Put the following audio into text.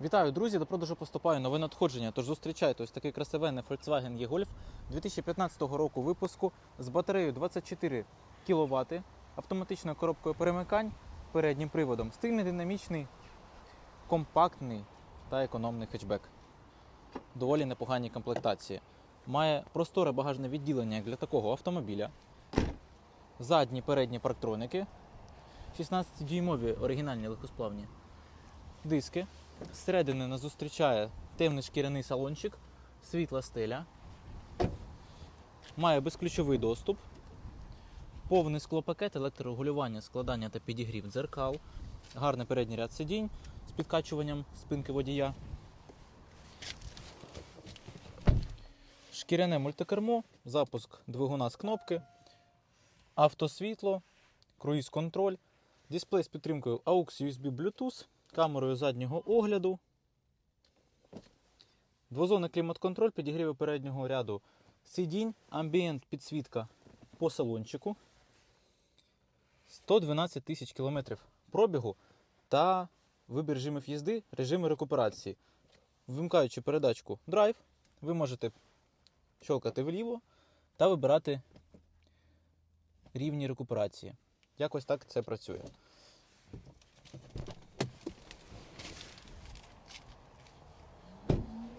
Вітаю, друзі! До продажу поступає нове надходження. Тож зустрічайте ось такий красивенний Volkswagen E-Golf 2015 року випуску з батареєю 24 кВт, автоматичною коробкою перемикань, переднім приводом, стильний, динамічний, компактний та економний хетчбек. Доволі непогані комплектації. Має просторе багажне відділення для такого автомобіля. Задні передні парктроники, 16-дюймові оригінальні легкосплавні диски. Зсередини нас зустрічає темний шкіряний салончик, світла стеля. Має безключовий доступ, повний склопакет, електрорегулювання, складання та підігрів дзеркал, гарний передній ряд сидінь з підкачуванням спинки водія. Шкіряне мультикермо, запуск двигуна з кнопки, автосвітло, круїз-контроль, дисплей з підтримкою AUX USB Bluetooth, камерою заднього огляду, двозонний клімат-контроль, підігріви переднього ряду сидінь, амбієнт підсвітка по салончику, 112 тисяч кілометрів пробігу та вибір режимів їзди, режими рекуперації. Вимкаючи передачку драйв, ви можете щелкати вліво та вибирати рівні рекуперації. Якось так це працює.